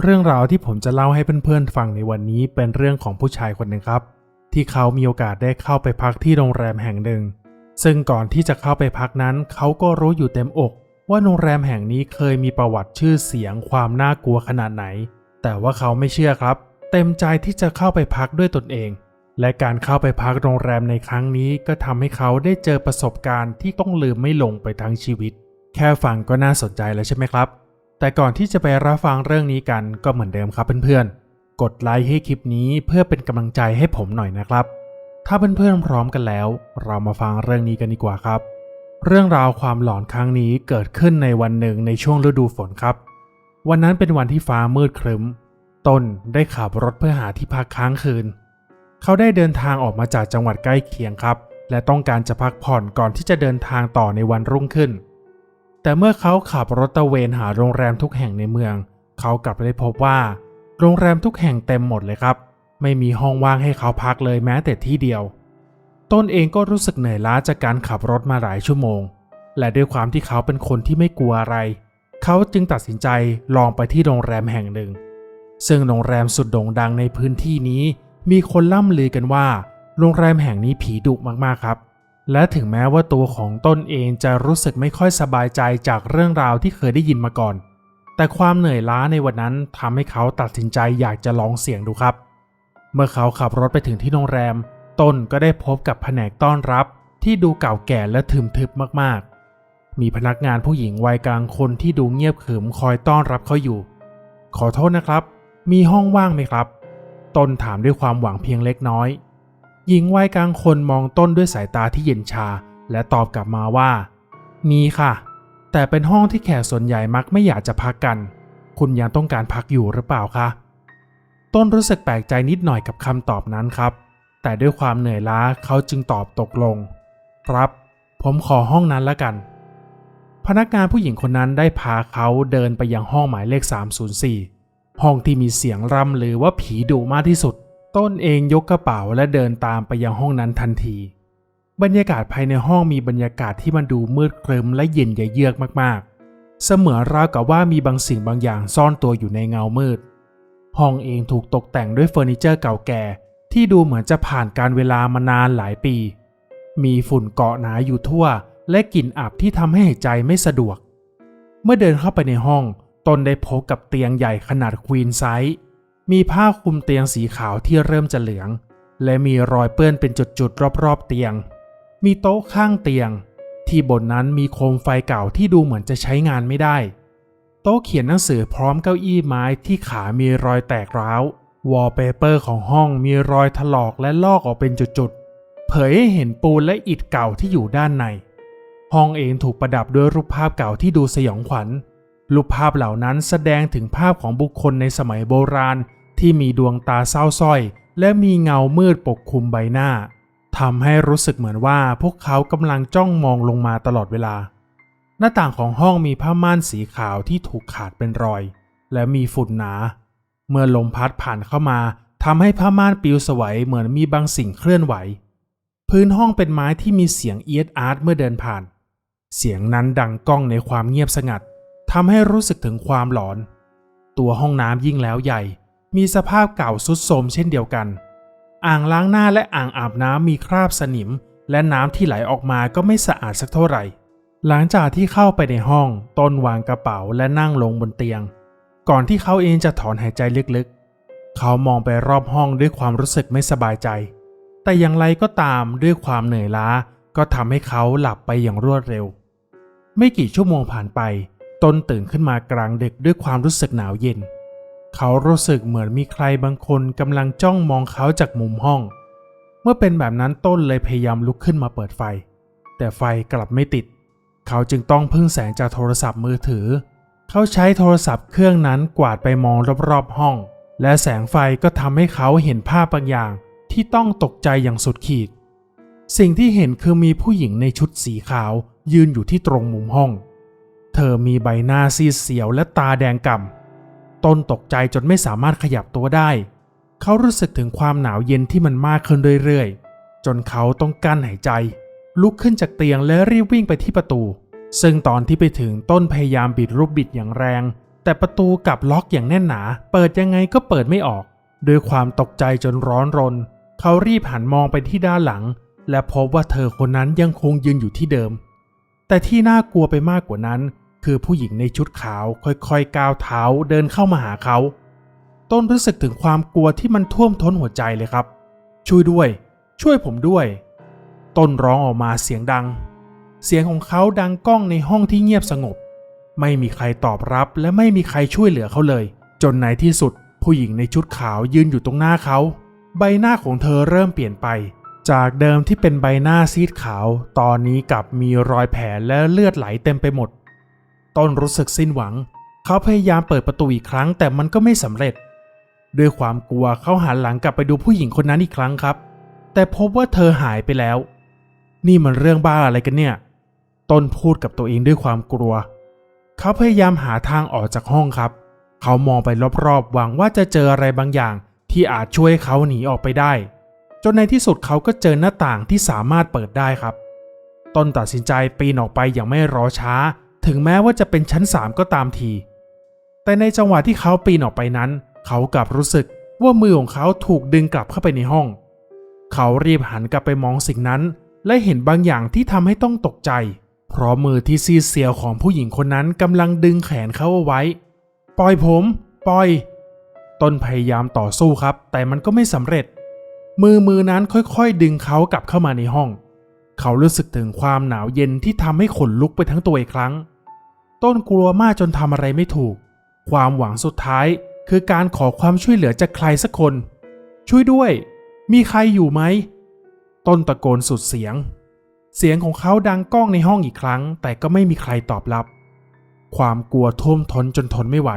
เรื่องราวที่ผมจะเล่าให้เพื่อนๆฟังในวันนี้เป็นเรื่องของผู้ชายคนหนึ่งครับ ที่เขามีโอกาสได้เข้าไปพักที่โรงแรมแห่งหนึ่ง ซึ่งก่อนที่จะเข้าไปพักนั้น เขาก็รู้อยู่เต็มอกว่าโรงแรมแห่งนี้เคยมีประวัติชื่อเสียงความน่ากลัวขนาดไหน แต่ว่าเขาไม่เชื่อครับ เต็มใจที่จะเข้าไปพักด้วยตนเอง และการเข้าไปพักโรงแรมในครั้งนี้ก็ทำให้เขาได้เจอประสบการณ์ที่ต้องลืมไม่ลงไปทั้งชีวิต แค่ฟังก็น่าสนใจแล้วใช่ไหมครับ แต่ก่อนที่จะไปรับฟังเรื่องนี้กันก็เหมือนเดิมครับเพื่อนๆ กดไลค์ให้คลิปนี้เพื่อเป็นกำลังใจให้ผมหน่อยนะครับ ถ้าเพื่อนๆพร้อมกันแล้ว เรามาฟังเรื่องนี้กันดีกว่าครับ เรื่องราวความหลอนครั้งนี้เกิดขึ้นในวันหนึ่งในช่วงฤดูฝนครับ วันนั้นเป็นวันที่ฟ้ามืดครึ้ม ต้นได้ขับรถเพื่อหาที่พักค้างคืน เขาได้เดินทางออกมาจากจังหวัดใกล้เคียงครับ และต้องการจะพักผ่อนก่อนที่จะเดินทางต่อในวันรุ่งขึ้น แต่เมื่อเขาขับรถตะเวนหาโรงแรมทุกแห่งในเมือง เขากลับได้พบว่า โรงแรมทุกแห่งเต็มหมดเลยครับ ไม่มีห้องว่างให้เขาพักเลยแม้แต่ที่เดียว ต้นเองก็รู้สึกเหนื่อยล้าจากการขับรถมาหลายชั่วโมง และด้วยความที่เขาเป็นคนที่ไม่กลัวอะไร เขาจึงตัดสินใจลองไปที่โรงแรมแห่งหนึ่ง ซึ่งโรงแรมสุดโด่งดังในพื้นที่นี้ มีคนล่ำลือกันว่า โรงแรมแห่งนี้ผีดุมากๆครับ และถึงแม้ว่าตัวของต้นเองจะรู้สึกไม่ค่อยสบายใจจากเรื่องราวที่เคยได้ยินมาก่อน แต่ความเหนื่อยล้าในวันนั้นทำให้เขาตัดสินใจอยากจะลองเสี่ยงดูครับ เมื่อเขาขับรถไปถึงที่โรงแรม ต้นก็ได้พบกับแผนกต้อนรับที่ดูเก่าแก่และทึมทึบมากๆ มีพนักงานผู้หญิงวัยกลางคนที่ดูเงียบขรึมคอยต้อนรับเขาอยู่ ขอโทษนะครับ มีห้องว่างไหมครับ ต้นถามด้วยความหวังเพียงเล็กน้อย หญิงวัยกลางคนมองต้นด้วยสายตาที่เย็นชา และตอบกลับมาว่า มีค่ะ แต่เป็นห้องที่แขกส่วนใหญ่มักไม่อยากจะพักกัน คุณยังต้องการพักอยู่หรือเปล่าคะ ต้นรู้สึกแปลกใจนิดหน่อยกับคำตอบนั้นครับ แต่ด้วยความเหนื่อยล้าเขาจึงตอบตกลง ครับ ผมขอห้องนั้นละกัน พนักงานผู้หญิงคนนั้นได้พาเขาเดินไปยังห้องหมายเลข 304 ห้องที่มีเสียงร่ำลือว่าผีดุมากที่สุด ต้นเองยกกระเป๋าและเดินตามไปยังห้องนั้นทันที บรรยากาศภายในห้องมีบรรยากาศที่มันดูมืดครึ้มและเย็นเยือกมากๆ เสมือนราวกับว่ามีบางสิ่งบางอย่างซ่อนตัวอยู่ในเงามืด ห้องเองถูกตกแต่งด้วยเฟอร์นิเจอร์เก่าแก่ ที่ดูเหมือนจะผ่านการเวลามานานหลายปี มีฝุ่นเกาะหนาอยู่ทั่ว และกลิ่นอับที่ทำให้หายใจไม่สะดวก เมื่อเดินเข้าไปในห้องตนได้พบกับเตียงใหญ่ขนาดควีนไซส์ มีผ้าคลุมเตียงสีขาวที่เริ่มจะเหลือง และมีรอยเปื้อนเป็นจุดๆรอบๆเตียง มีโต๊ะข้างเตียง ที่บนนั้นมีโคมไฟเก่าที่ดูเหมือนจะใช้งานไม่ได้ โต๊ะเขียนหนังสือพร้อมเก้าอี้ไม้ที่ขามีรอยแตกร้าววอลเปเปอร์ของห้องมีรอยถลอกและลอกออกเป็นจุดๆ เผยให้เห็นปูนและอิฐเก่าที่อยู่ด้านใน ห้องเองถูกประดับด้วยรูปภาพเก่าที่ดูสยองขวัญ รูปภาพเหล่านั้นแสดงถึงภาพของบุคคลในสมัยโบราณ ที่มีดวงตาเศร้าส้อย และมีเงามืดปกคลุมใบหน้าทำให้รู้สึกเหมือนว่าพวกเขากำลังจ้องมองลงมาตลอดเวลา หน้าต่างของห้องมีผ้าม่านสีขาวที่ถูกขาดเป็นรอย และมีฝุ่นหนา เมื่อลมพัดผ่านเข้ามาทำให้ผ้าม่านปลิวสวยเหมือนมีบางสิ่งเคลื่อนไหว พื้นห้องเป็นไม้ที่มีเสียงเอียดอาร์ตเมื่อเดินผ่าน เสียงนั้นดังก้องในความเงียบสงัด ทำให้รู้สึกถึงความหลอน ตัวห้องน้ำยิ่งแล้วใหญ่ มีสภาพเก่าสุดโทรมเช่นเดียวกัน อ่างล้างหน้าและอ่างอาบน้ำมีคราบสนิม และน้ำที่ไหลออกมาก็ไม่สะอาดสักเท่าไหร่ หลังจากที่เข้าไปในห้องต้นวางกระเป๋าและนั่งลงบนเตียง ก่อนที่เขาเองจะถอนหายใจลึกๆ เขามองไปรอบห้องด้วยความรู้สึกไม่สบายใจ แต่อย่างไรก็ตามด้วยความเหนื่อยล้าก็ทำให้เขาหลับไปอย่างรวดเร็ว ไม่กี่ชั่วโมงผ่านไป ต้นตื่นขึ้นมากลางดึกด้วยความรู้สึกหนาวเย็น เขารู้สึกเหมือนมีใครบางคนกำลังจ้องมองเขาจากมุมห้อง เมื่อเป็นแบบนั้นต้นเลยพยายามลุกขึ้นมาเปิดไฟ แต่ไฟกลับไม่ติด เขาจึงต้องพึ่งแสงจากโทรศัพท์มือถือ เขาใช้โทรศัพท์เครื่องนั้นกวาดไปมองรอบๆห้อง และแสงไฟก็ทำให้เขาเห็นภาพบางอย่างที่ต้องตกใจอย่างสุดขีด สิ่งที่เห็นคือมีผู้หญิงในชุดสีขาวยืนอยู่ที่ตรงมุมห้อง เธอมีใบหน้าซีดเสียวและตาแดงก่ำต้นตกใจจนไม่สามารถขยับตัวได้ เขารู้สึกถึงความหนาวเย็นที่มันมากขึ้นเรื่อยๆ จนเขาต้องกั้นหายใจ ลุกขึ้นจากเตียงและรีบวิ่งไปที่ประตู ซึ่งตอนที่ไปถึงต้นพยายามบิดรูปบิดอย่างแรง แต่ประตูกลับล็อกอย่างแน่นหนา เปิดยังไงก็เปิดไม่ออกด้วยความตกใจจนร้อนรน เขารีบหันมองไปที่ด้านหลัง และพบว่าเธอคนนั้นยังคงยืนอยู่ที่เดิม แต่ที่น่ากลัวไปมากกว่านั้น คือผู้หญิงในชุดขาวค่อยๆก้าวเท้าเดินเข้ามาหาเขา ต้นรู้สึกถึงความกลัวที่มันท่วมท้นหัวใจเลยครับ ช่วยด้วย ช่วยผมด้วย ต้นร้องออกมาเสียงดัง เสียงของเขาดังก้องในห้องที่เงียบสงบ ไม่มีใครตอบรับและไม่มีใครช่วยเหลือเขาเลย จนในที่สุด ผู้หญิงในชุดขาวยืนอยู่ตรงหน้าเขา ใบหน้าของเธอเริ่มเปลี่ยนไป จากเดิมที่เป็นใบหน้าซีดขาว ตอนนี้กลับมีรอยแผลและเลือดไหลเต็มไปหมด ต้นรู้สึกสิ้นหวัง เขาพยายามเปิดประตูอีกครั้งแต่มันก็ไม่สำเร็จ ด้วยความกลัวเขาหันหลังกลับไปดูผู้หญิงคนนั้นอีกครั้งครับ แต่พบว่าเธอหายไปแล้ว นี่มันเรื่องบ้าอะไรกันเนี่ย ต้นพูดกับตัวเองด้วยความกลัว เขาพยายามหาทางออกจากห้องครับ เขามองไปรอบๆหวังว่าจะเจออะไรบางอย่างที่อาจช่วยให้เขาหนีออกไปได้ จนในที่สุดเขาก็เจอหน้าต่างที่สามารถเปิดได้ครับ ต้นตัดสินใจปีนออกไปอย่างไม่รอช้า ถึงแม้ว่าจะเป็นชั้นสามก็ตามที แต่ในจังหวะที่เขาปีนออกไปนั้น เขากลับรู้สึกว่ามือของเขาถูกดึงกลับเข้าไปในห้อง เขารีบหันกลับไปมองสิ่งนั้น และเห็นบางอย่างที่ทำให้ต้องตกใจ เพราะมือที่ซีเซียวของผู้หญิงคนนั้นกำลังดึงแขนเขาเอาไว้ ปล่อยผม ปล่อย ต้นพยายามต่อสู้ครับ แต่มันก็ไม่สำเร็จ มือมือนั้นค่อยๆ ดึงเขากลับเข้ามาในห้อง เขารู้สึกถึงความหนาวเย็นที่ทำให้ขนลุกไปทั้งตัวอีกครั้ง ต้นกลัวมากจนทำอะไรไม่ถูก ความหวังสุดท้ายคือการขอความช่วยเหลือจากใครสักคน ช่วยด้วย มีใครอยู่ไหม ต้นตะโกนสุดเสียง เสียงของเขาดังก้องในห้องอีกครั้ง แต่ก็ไม่มีใครตอบรับ ความกลัวท่วมท้นจนทนไม่ไหว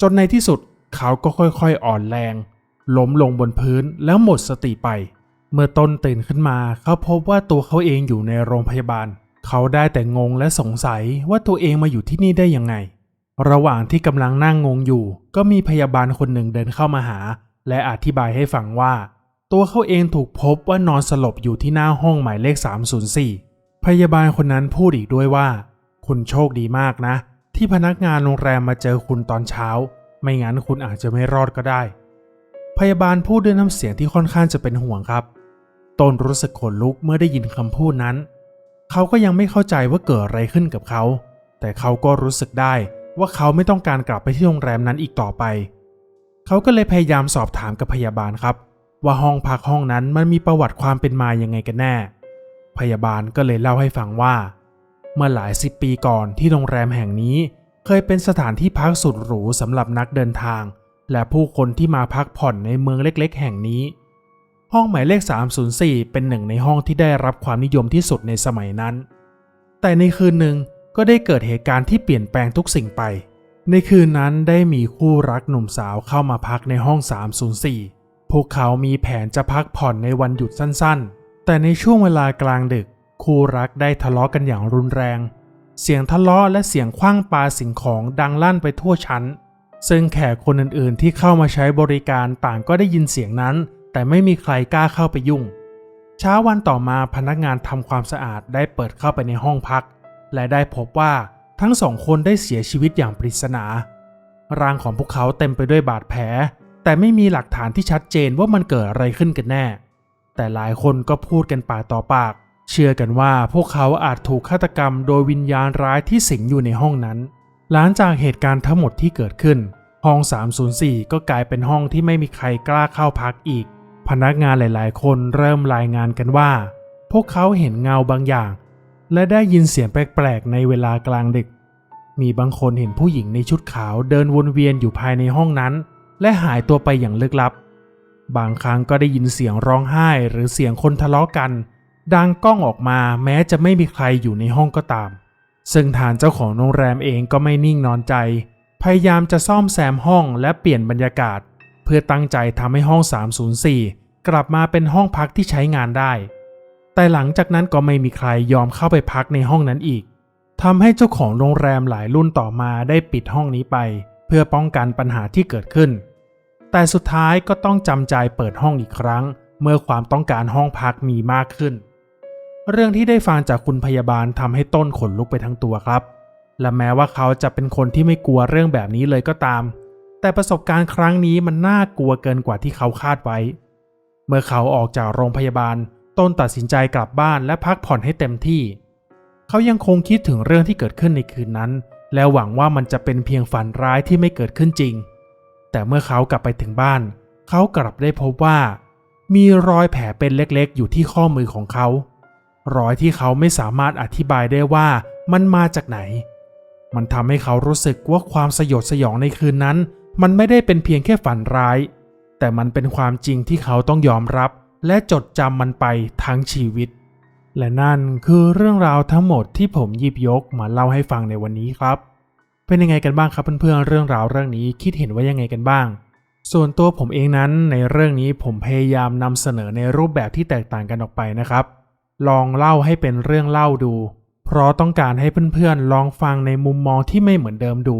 จนในที่สุดเขาก็ค่อยๆอ่อนแรง ล้มลงบนพื้นแล้วหมดสติไป เมื่อต้นตื่นขึ้นมาเขาพบว่าตัวเขาเองอยู่ในโรงพยาบาล เขาได้แต่งงและสงสัยว่าตัวเองมาอยู่ที่นี่ได้ยังไง ระหว่างที่กำลังนั่งงงอยู่ ก็มีพยาบาลคนหนึ่งเดินเข้ามาหา และอธิบายให้ฟังว่า ตัวเขาเองถูกพบว่านอนสลบอยู่ที่หน้าห้องหมายเลข 304 พยาบาลคนนั้นพูดอีกด้วยว่า คุณโชคดีมากนะ ที่พนักงานโรงแรมมาเจอคุณตอนเช้า ไม่งั้นคุณอาจจะไม่รอดก็ได้ พยาบาลพูดด้วยน้ำเสียงที่ค่อนข้างจะเป็นห่วงครับต้นรู้สึกขนลุกเมื่อได้ยินคำพูดนั้น เขาก็ยังไม่เข้าใจว่าเกิดอะไรขึ้นกับเขา แต่เขาก็รู้สึกได้ว่าเขาไม่ต้องการกลับไปที่โรงแรมนั้นอีกต่อไป เขาก็เลยพยายามสอบถามกับพยาบาลครับ ว่าห้องพักห้องนั้นมันมีประวัติความเป็นมายังไงกันแน่ พยาบาลก็เลยเล่าให้ฟังว่า เมื่อหลายสิบปีก่อนที่โรงแรมแห่งนี้ เคยเป็นสถานที่พักสุดหรูสำหรับนักเดินทาง และผู้คนที่มาพักผ่อนในเมืองเล็ก ๆ แห่งนี้ ห้องหมายเลข 304 เป็นหนึ่งในห้องที่ได้รับความนิยมที่สุดในสมัยนั้น แต่ในคืนหนึ่งก็ได้เกิดเหตุการณ์ที่เปลี่ยนแปลงทุกสิ่งไป ในคืนนั้นได้มีคู่รักหนุ่มสาวเข้ามาพักในห้อง 304 พวกเขามีแผนจะพักผ่อนในวันหยุดสั้นๆ แต่ในช่วงเวลากลางดึก คู่รักได้ทะเลาะกันอย่างรุนแรง เสียงทะเลาะและเสียงคว้างปาสิ่งของดังลั่นไปทั่วชั้น ซึ่งแขกคนอื่นๆ ที่เข้ามาใช้บริการต่างก็ได้ยินเสียงนั้น แต่ไม่มีใครกล้าเข้าไปยุ่ง เช้าวันต่อมาพนักงานทำความสะอาดได้เปิดเข้าไปในห้องพัก และได้พบว่าทั้งสองคนได้เสียชีวิตอย่างปริศนา ร่างของพวกเขาเต็มไปด้วยบาดแผล แต่ไม่มีหลักฐานที่ชัดเจนว่ามันเกิดอะไรขึ้นกันแน่ แต่หลายคนก็พูดกันปากต่อปาก เชื่อกันว่าพวกเขาอาจถูกฆาตกรรมโดยวิญญาณร้ายที่สิงอยู่ในห้องนั้น หลังจากเหตุการณ์ทั้งหมดที่เกิดขึ้น ห้อง 304 ก็กลายเป็นห้องที่ไม่มีใครกล้าเข้าพักอีก พนักงานหลายๆ คนเริ่มรายงานกันว่า พวกเขาเห็นเงาบางอย่าง และได้ยินเสียงแปลกๆ ในเวลากลางดึก มีบางคนเห็นผู้หญิงในชุดขาวเดินวนเวียนอยู่ภายในห้องนั้น และหายตัวไปอย่างลึกลับ บางครั้งก็ได้ยินเสียงร้องไห้หรือเสียงคนทะเลาะกัน ดังก้องออกมาแม้จะไม่มีใครอยู่ในห้องก็ตาม ซึ่งทานเจ้าของโรงแรมเองก็ไม่นิ่งนอนใจ พยายามจะซ่อมแซมห้องและเปลี่ยนบรรยากาศ เพื่อตั้งใจทำให้ห้อง 304 กลับมาเป็นห้องพักที่ใช้งานได้ แต่หลังจากนั้นก็ไม่มีใครยอมเข้าไปพักในห้องนั้นอีกทำให้เจ้าของโรงแรมหลายรุ่นต่อมาได้ปิดห้องนี้ไป เพื่อป้องกันปัญหาที่เกิดขึ้น แต่สุดท้ายก็ต้องจำใจเปิดห้องอีกครั้ง เมื่อความต้องการห้องพักมีมากขึ้น เรื่องที่ได้ฟังจากคุณพยาบาลทำให้ต้นขนลุกไปทั้งตัวครับ และแม้ว่าเขาจะเป็นคนที่ไม่กลัวเรื่องแบบนี้เลยก็ตาม แต่ประสบการณ์ครั้งนี้มันน่ากลัวเกินกว่าที่เขาคาดไว้ เมื่อเขาออกจากโรงพยาบาลต้นตัดสินใจกลับบ้านและพักผ่อนให้เต็มที่ เขายังคงคิดถึงเรื่องที่เกิดขึ้นในคืนนั้น และหวังว่ามันจะเป็นเพียงฝันร้ายที่ไม่เกิดขึ้นจริง แต่เมื่อเขากลับไปถึงบ้าน เขากลับได้พบว่า มีรอยแผลเป็นเล็กๆ อยู่ที่ข้อมือของเขา รอยที่เขาไม่สามารถอธิบายได้ว่ามันมาจากไหน มันทำให้เขารู้สึกว่าความสยดสยองในคืนนั้น มันไม่ได้เป็นเพียงแค่ฝันร้าย แต่มันเป็นความจริงที่เขาต้องยอมรับ และจดจำมันไปทั้งชีวิต และนั่นคือเรื่องราวทั้งหมดที่ผมหยิบยกมาเล่าให้ฟังในวันนี้ครับ เป็นยังไงกันบ้างครับเพื่อนๆเรื่องราวเรื่องนี้คิดเห็นว่ายังไงกันบ้าง ส่วนตัวผมเองนั้นในเรื่องนี้ผมพยายามนำเสนอในรูปแบบที่แตกต่างกันออกไปนะครับ ลองเล่าให้เป็นเรื่องเล่าดู เพราะต้องการให้เพื่อนๆลองฟังในมุมมองที่ไม่เหมือนเดิมดู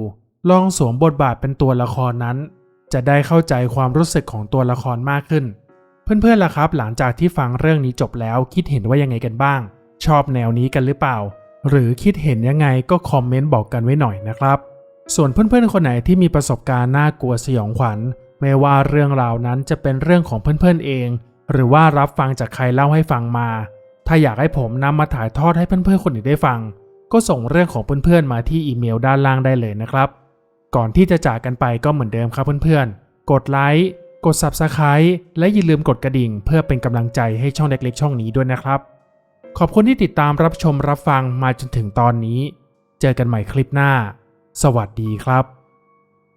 ลองสวมบทบาทเป็นตัวละครนั้น จะได้เข้าใจความรู้สึกของตัวละครมากขึ้น เพื่อนๆล่ะครับหลังจากที่ฟังเรื่องนี้จบแล้วคิดเห็นว่ายังไงกันบ้าง ชอบแนวนี้กันหรือเปล่า หรือคิดเห็นยังไงก็คอมเมนต์บอกกันไว้หน่อยนะครับ ส่วนเพื่อนๆคนไหนที่มีประสบการณ์น่ากลัวสยองขวัญไม่ว่าเรื่องราวนั้นจะเป็นเรื่องของเพื่อนๆเอง หรือว่ารับฟังจากใครเล่าให้ฟังมา ถ้าอยากให้ผมนำมาถ่ายทอดให้เพื่อนๆคนอื่นได้ฟัง ก็ส่งเรื่องของเพื่อนๆมาที่อีเมลด้านล่างได้เลยนะครับ ก่อนที่จะจากกันไปก็เหมือนเดิมครับเพื่อนๆ กดไลค์ กด Subscribe และอย่าลืมกดกระดิ่ง เพื่อเป็นกำลังใจให้ช่องเล็กๆ ช่องนี้ด้วยนะครับ ขอบคุณที่ติดตามรับชมรับฟังมาจนถึงตอนนี้ เจอกันใหม่คลิปหน้า สวัสดีครับ